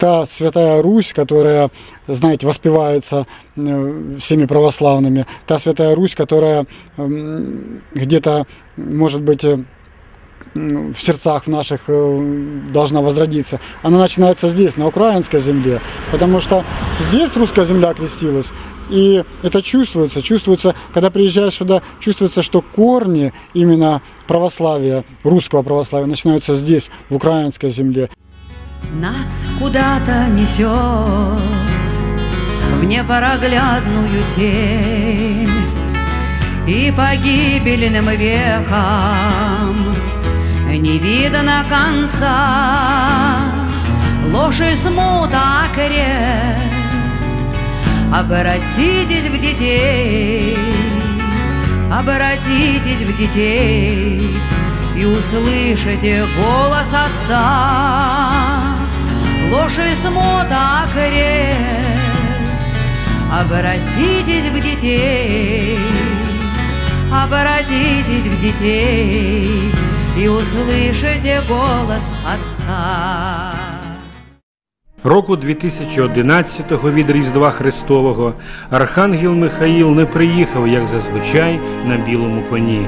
та Святая Русь, которая, знаете, воспевается э, всеми православными, та Святая Русь, которая м, где-то, может быть, э, в сердцах наших э, должна возродиться, она начинается здесь, на украинской земле, потому что здесь русская земля крестилась, и это чувствуется, чувствуется, когда приезжаешь сюда, чувствуется, что корни именно православия, русского православия начинаются здесь, в украинской земле. Нас куда-то несет в непроглядную тень. И погибельным веком не видно конца. Ложь и смута крест. Обратитесь в детей Обратитесь в детей и услышите голос Отца. И смота крест. Обратитесь в детей, обратитесь в детей и услышите голос Отца. Року 2011-го від Різдва Христового Архангел Михаїл не приїхав, як зазвичай, на білому коні.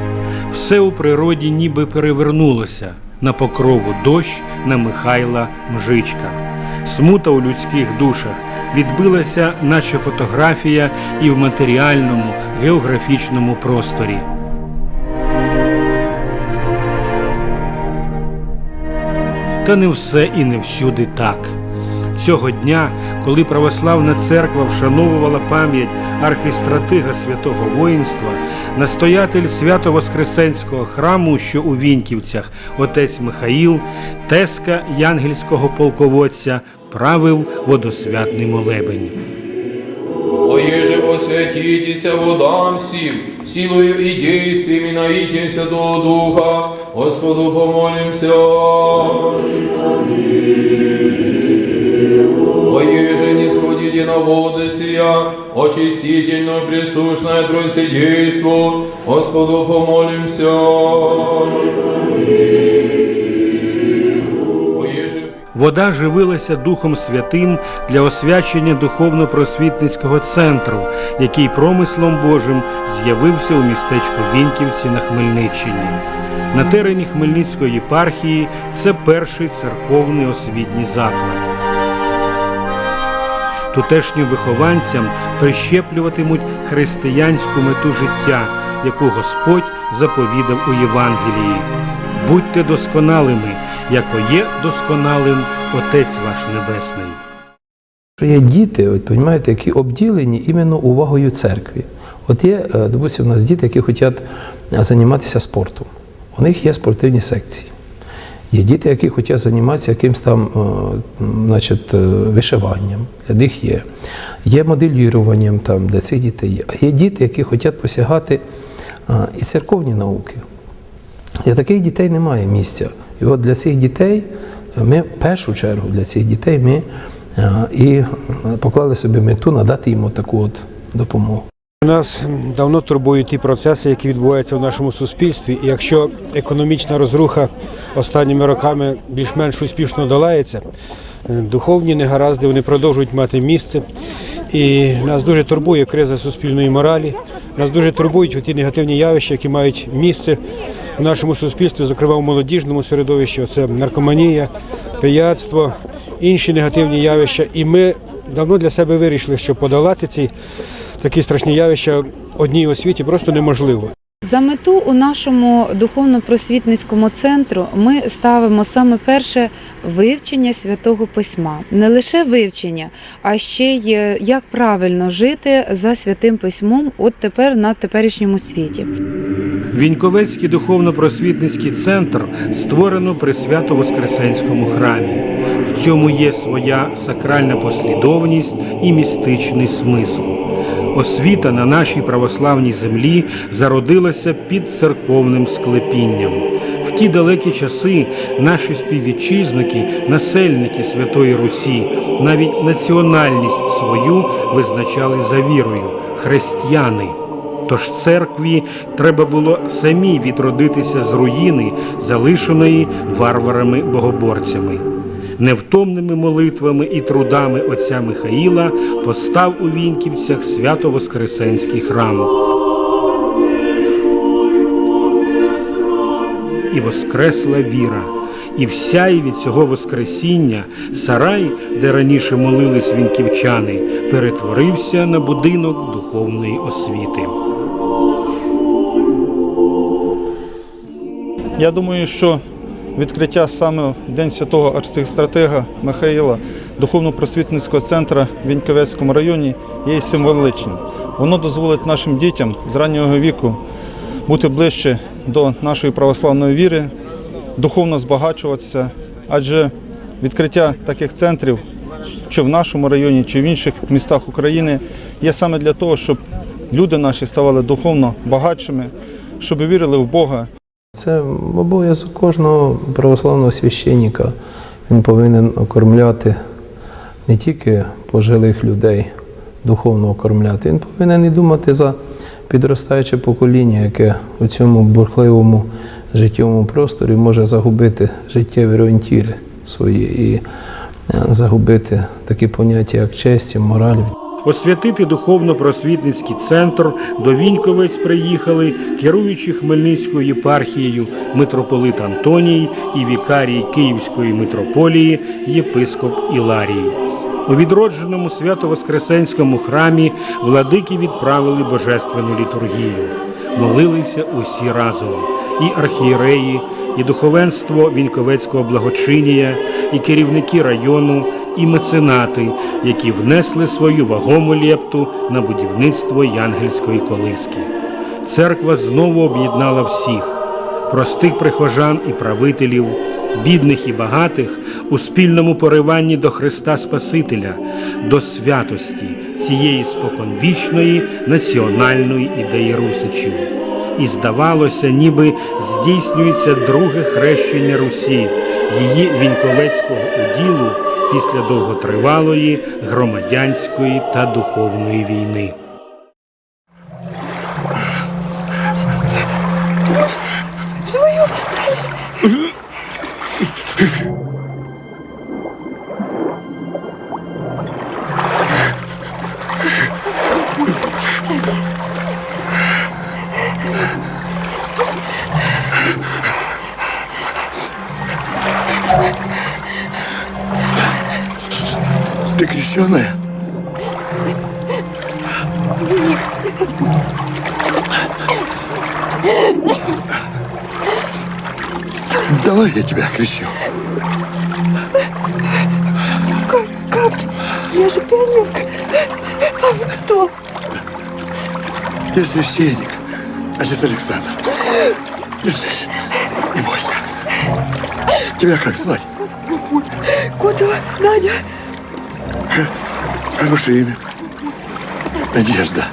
Все у природі ніби перевернулося на покрову дощ на Михайла Мжичка. Смута у людських душах відбилася, наче фотографія, і в матеріальному географічному просторі. Та не все і не всюди так. Цього дня, коли православна церква вшановувала пам'ять архістратига святого воїнства, настоятель Свято-Воскресенського храму, що у Віньківцях, отець Михаїл, теска янгельського полководця, правив водосвятний молебень. Оеже освятитеся водам всім, силою и действиями наитимся до Духа, Господу помолимся. Оеже не сходите на воды сия, очистительно присущное тройцедейству, Господу помолимся. Вода живилася Духом Святим для освячення духовно-просвітницького центру, який промислом Божим з'явився у містечку Віньківці на Хмельниччині. На терені Хмельницької єпархії це перший церковний освітній заклад. Тутешнім вихованцям прищеплюватимуть християнську мету життя, яку Господь заповідав у Євангелії. Будьте досконалими, яко є досконалим Отець ваш Небесний. Що є діти, от, розумієте, які обділені іменно увагою церкви. От є, е, допустимо, у нас діти, які хочуть е, займатися спортом. У них є спортивні секції. Є діти, які хочуть займатися якимось там е, значить, е, вишиванням, для них є. Є моделіруванням там, для цих дітей. А є діти, які хочуть посягати е, і церковні науки. Для таких дітей немає місця. І от для цих дітей ми в першу чергу для цих дітей ми і поклали собі мету надати їм таку от допомогу. Нас давно турбують ті процеси, які відбуваються в нашому суспільстві. І якщо економічна розруха останніми роками більш-менш успішно долається, е, духовні негаразди вони продовжують мати місце. І нас дуже турбує криза суспільної моралі. Нас дуже турбують ті негативні явища, які мають місце в нашому суспільстві, зокрема в молодіжному середовищі. Це наркоманія, пияцтво, інші негативні явища. І ми давно для себе вирішили, що подолати ці такі страшні явища одній освіті просто неможливо. За мету у нашому духовно-просвітницькому центру ми ставимо саме перше вивчення святого письма. Не лише вивчення, а ще й е, як правильно жити за святим письмом, от тепер на теперішньому світі. Віньковецький духовно-просвітницький центр створено при Свято-Воскресенському храмі. В цьому є своя сакральна послідовність і містичний смисл. Освіта на нашій православній землі зародилася під церковним склепінням. В ті далекі часи наші співвітчизники, насельники Святої Русі, навіть національність свою визначали за вірою християни. Тож церкві треба було самі відродитися з руїни, залишеної варварами-богоборцями. Невтомними молитвами і трудами отця Михаїла постав у Віньківцях свято-воскресенський храм. І воскресла віра, і в сяйві цього воскресіння сарай, де раніше молились вінківчани, перетворився на будинок духовної освіти. Я думаю, що відкриття саме в День святого архістратега Михаїла духовно-просвітницького центру в Віньковецькому районі є символичним. Воно дозволить нашим дітям з раннього віку бути ближче до нашої православної віри, духовно збагачуватися, адже відкриття таких центрів, чи в нашому районі, чи в інших містах України, є саме для того, щоб люди наші ставали духовно багатшими, щоб вірили в Бога. Це обов'язок кожного православного священника. Він повинен окормляти не тільки пожилих людей, духовно окормляти, він повинен і думати за підростаюче покоління, яке у цьому бурхливому життєвому просторі може загубити життєві орієнтіри свої і е, загубити такі поняття, як честь, і мораль. Освятити духовно-просвітницький центр до Віньковець приїхали керуючи Хмельницькою єпархією митрополит Антоній і вікарій Київської митрополії єпископ Іларій. У відродженому свято-воскресенському храмі владики відправили божественну літургію. Молилися усі разом і архієреї, і духовенство Віньковецького благочинія, і керівники району, і меценати, які внесли свою вагому лепту на будівництво Янгельської колиски. Церква знову об'єднала всіх простих прихожан і правителів, бідних і багатих у спільному пориванні до Христа Спасителя, до святості цієї споконвічної національної ідеї Русичів. І здавалося, ніби здійснюється друге хрещення Русі, її віньковецького уділу після довготривалої громадянської та духовної війни. Ты крещеная? Давай я тебя крещу. Как, как? Я же пионерка. А вы кто? Я священник, отец Александр. Держись, не бойся. Тебя как звать? Котова Надя. Хорошее имя. Надежда.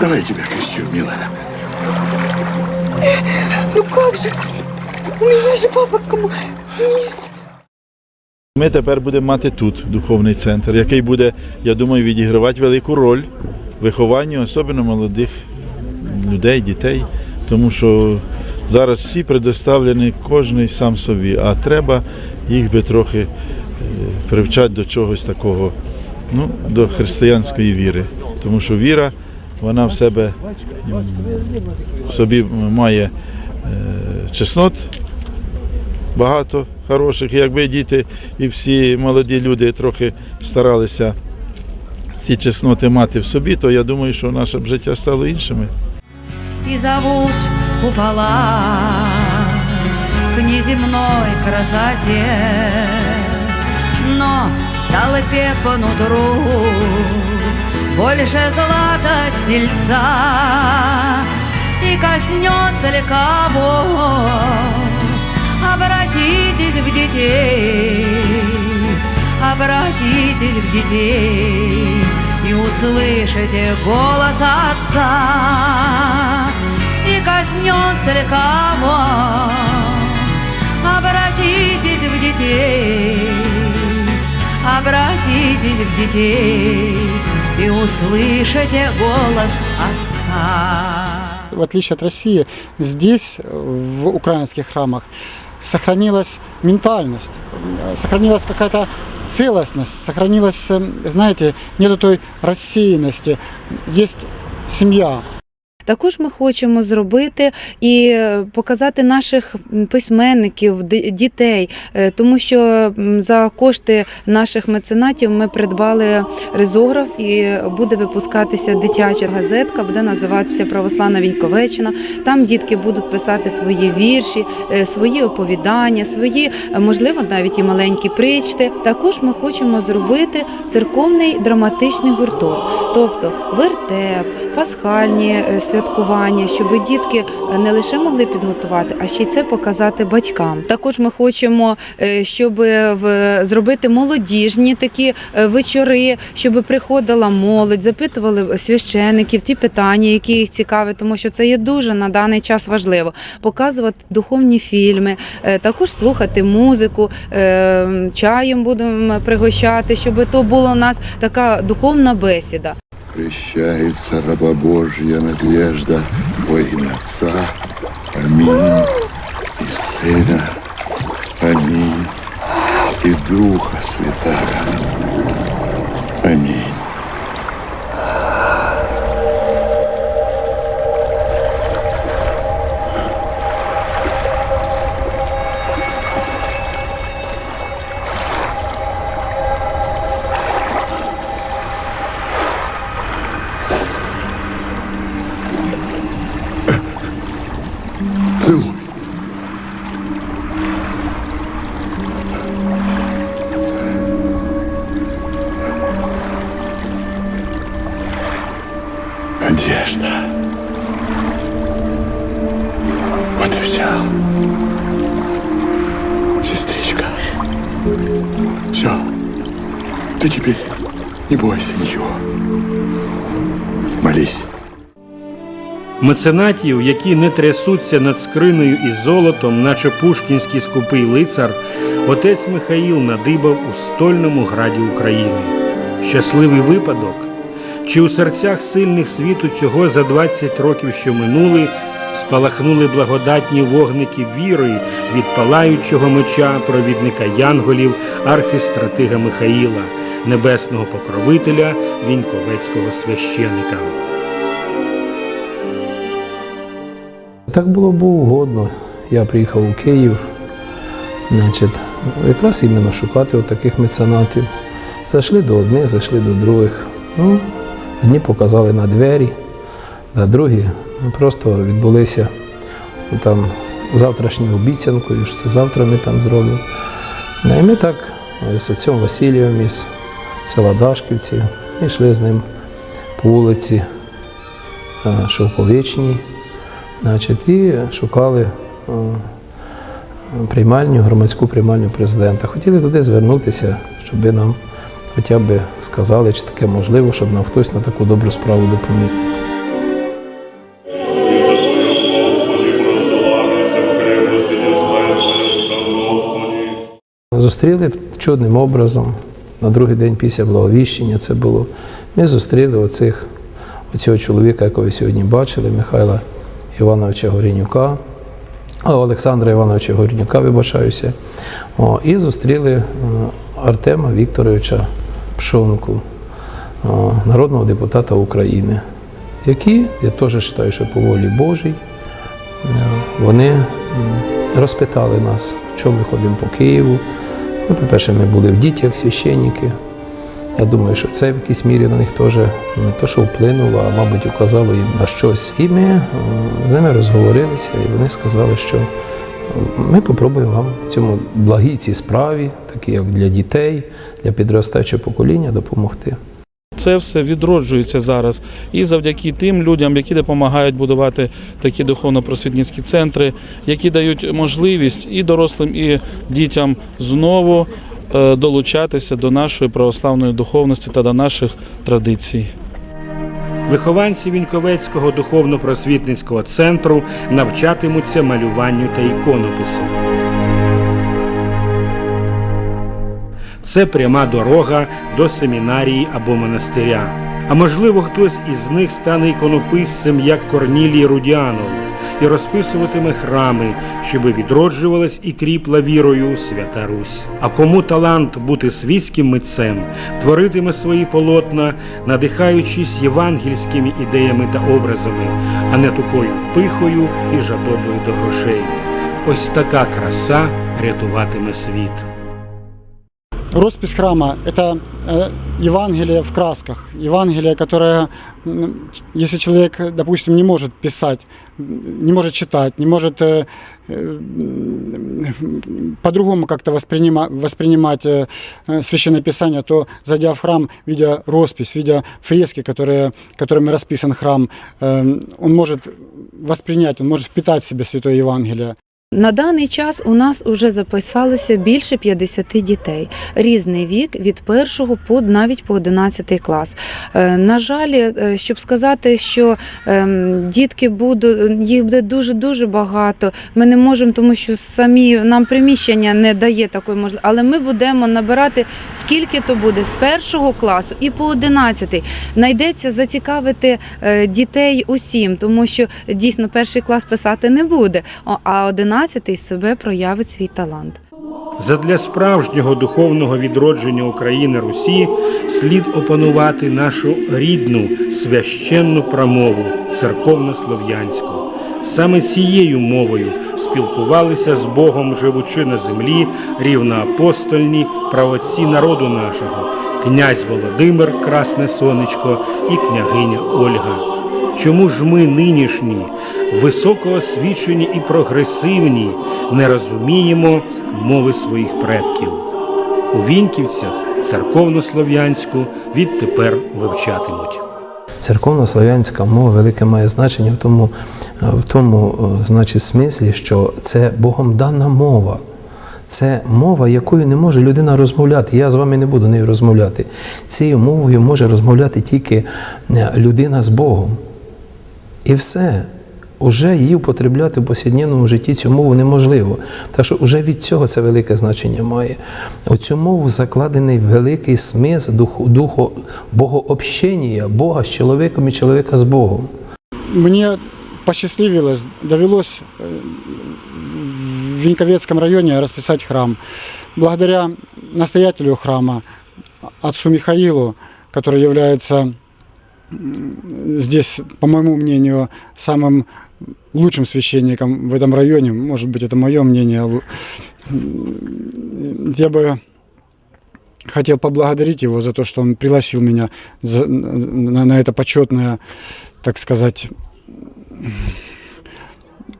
Давай я тебя крещу, милая. Ну как же? У меня же папа коммунист. Ми тепер будемо мати тут духовний центр, який буде, я думаю, відігравати велику роль в вихованні, особливо молодих людей, дітей, тому що зараз всі предоставлені кожен сам собі, а треба їх би трохи е, привчати до чогось такого ну, до християнської віри. Тому що віра, вона в себе в собі має е, чеснот багато хороших. Якби діти і всі молоді люди трохи старалися ці чесноти мати в собі, то я думаю, що наше б життя стало іншими. И зовут купола к неземной красоте. По нутру больше злата тельца И коснется ли кого Обратитесь в детей Обратитесь в детей И услышите голос Отца. И коснется ли кого Обратитесь в детей И услышите голос Отца. В отличие от России, здесь, в украинских храмах, сохранилась ментальность, сохранилась какая-то целостность, сохранилась, э, знаете, нету той рассеянности, есть семья, Також ми хочемо зробити і е, показати наших письменників, дітей, е, тому що за кошти наших меценатів ми придбали ризограф і буде випускатися дитяча газетка, буде називатися Православна Віньковеччина. Там дітки будуть писати свої вірші, е, свої оповідання, свої, можливо, навіть і маленькі причти. Також ми хочемо зробити церковний драматичний гурток, тобто вертеп, пасхальні е, святкування, щоб дітки е, не лише могли підготувати, а ще й це показати батькам. Також ми хочемо, е, щоб в зробити молодіжні такі е, вечори, щоб приходила молодь, запитували священиків ті питання, які їх цікаві, тому що це є дуже на даний час важливо. Показувати духовні фільми, е, також слухати музику, е, чаєм будемо пригощати, щоб то була у нас така духовна бесіда. Прещается раба Божья надежда во имя Отца. Аминь. И Сына. Аминь. И Духа Святаго. Аминь. Меценатів, які не трясуться над скринею із золотом, наче пушкінський скупий лицар, отець Михаїл надибав у стольному граді України. Щасливий випадок. Чи у серцях сильних світу цього за 20 років, що минули, спалахнули благодатні вогники віри від палаючого меча провідника янголів, архистратига Михаїла, небесного покровителя віньковецького священика. Так було б угодно. Я приїхав у Київ, значить, якраз іменно шукати таких меценатів. Зайшли до одних, зайшли до других. Ну, одні показали на двері, а другі просто відбулися там завтрашньою обіцянкою, що це завтра ми там зробимо. Ну, і ми так з отцем Васильєвим із села Дашківці йшли з ним по вулиці е, Шовковичній. Значить, і шукали е, приймальню, громадську приймальню президента. Хотіли туди звернутися, щоб нам хоча б сказали, чи таке можливо, щоб нам хтось на таку добру справу допоміг. Зустріли чудним образом. На другий день після благовіщення це було. Ми зустріли оцих, оцього чоловіка, якого ви сьогодні бачили, Михайла Івановича Горінюка, Олександра Івановича Горінюка, вибачаюся. О, і зустріли е, Артема Вікторовича Пшонку. о, народного депутата України, які, я теж вважаю, що по волі Божій, е, вони розпитали нас, чому ми ходимо по Києву. Ну, по-перше, ми були в дітях священники. Я думаю, що це в якійсь мірі на них теж не то, що вплинуло, а мабуть, указало їм на щось. І ми з ними розговорилися, і вони сказали, що ми попробуємо вам в цьому благій цій справі, такі як для дітей, для підростаючого покоління, допомогти. Це все відроджується зараз і завдяки тим людям, які допомагають будувати такі духовно-просвітницькі центри, які дають можливість і дорослим, і дітям знову долучатися до нашої православної духовності та до наших традицій. Вихованці Віньковецького духовно-просвітницького центру навчатимуться малюванню та іконопису. Це пряма дорога до семінарії або монастиря. А можливо, хтось із них стане іконописцем, як Корнілій Рудіанов, і розписуватиме храми, щоби відроджувалась і кріпла вірою Свята Русь. А кому талант бути світським митцем, творитиме свої полотна, надихаючись євангельськими ідеями та образами, а не тупою пихою і жадобою до грошей. Ось така краса рятуватиме світ. Роспись храма – это э, Евангелие в красках. Евангелие, которое, если человек, допустим, не может писать, не может читать, не может э, э, по-другому как-то воспринимать, воспринимать Священное Писание, то, зайдя в храм, видя роспись, видя фрески, которые, которыми расписан храм, он может воспринять, он может впитать в себе Святое Евангелие. На даний час у нас вже записалося більше 50 дітей. Різний вік від першого по навіть по 11 клас. Е, На жаль, е, щоб сказати, що ем, дітки будуть, їх буде дуже дуже багато. Ми не можемо, тому що самі нам приміщення не дає такої можливості. Але ми будемо набирати скільки то буде з першого класу і по 11. Найдеться зацікавити е, дітей усім, тому що дійсно перший клас писати не буде, а 11 себе проявить свій талант. Задля справжнього духовного відродження України Русі слід опанувати нашу рідну священну промову церковно-слов'янську. Саме цією мовою спілкувалися з Богом, живучи на землі, рівноапостольні праотці народу нашого, князь Володимир, Красне Сонечко і княгиня Ольга. Чому ж ми нинішні, високоосвічені і прогресивні, не розуміємо мови своїх предків? У Віньківцях церковно-слов'янську відтепер вивчатимуть. Церковно-славянська мова велике має значення в тому, в тому е, значить, смислі, що це Богом дана мова. Це мова, якою не може людина розмовляти. Я з вами не буду нею розмовляти. Цією мовою може розмовляти тільки е, людина з Богом. І все. Уже її употребляти в повсякденному житті цю мову неможливо. Так що вже від цього це велике значення має. У цю мову закладений великий смисл духу, духу богообщення, Бога з чоловіком і чоловіка з Богом. Мне посчастливилось, довелось э, в Виньковецком районе расписать храм. Благодаря настоятелю храма, отцу Михаилу, который м, здесь, по моему мнению, самым лучшим священником в этом районе, может быть, это мое мнение, я бы хотел поблагодарить его за то, что он пригласил меня за- на, на это почетное, так сказать,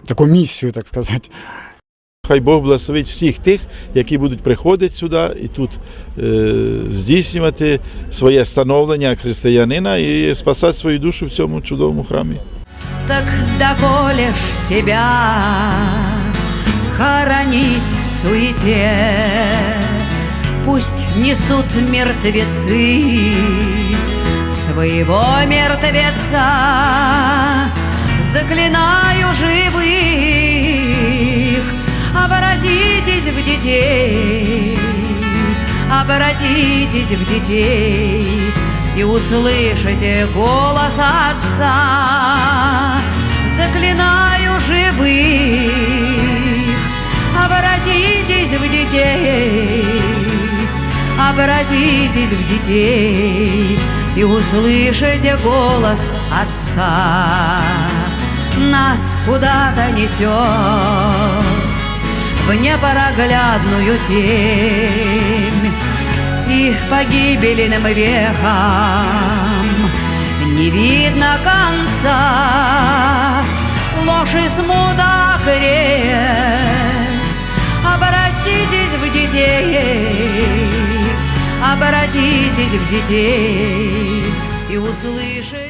такую миссию, так сказать. Хай Бог благословить всіх тих, які будуть приходити сюди і тут е, здійснювати своє становлення християнина і спасати свою душу в цьому чудовому храмі. Так доколе ж себя хоронить в суете? Пусть несут мертвецы своего мертвеца. Заклинаю живых, обратитесь в детей Обратитесь в детей и услышите голос Отца. Заклинаю живых, обратитесь в детей, обратитесь в детей и услышите голос Отца. Нас куда-то несет в непроглядную темь и погибельным векам не видно конца. Ложь и смута крест, обратитесь в детей, обратитесь в детей. И услышите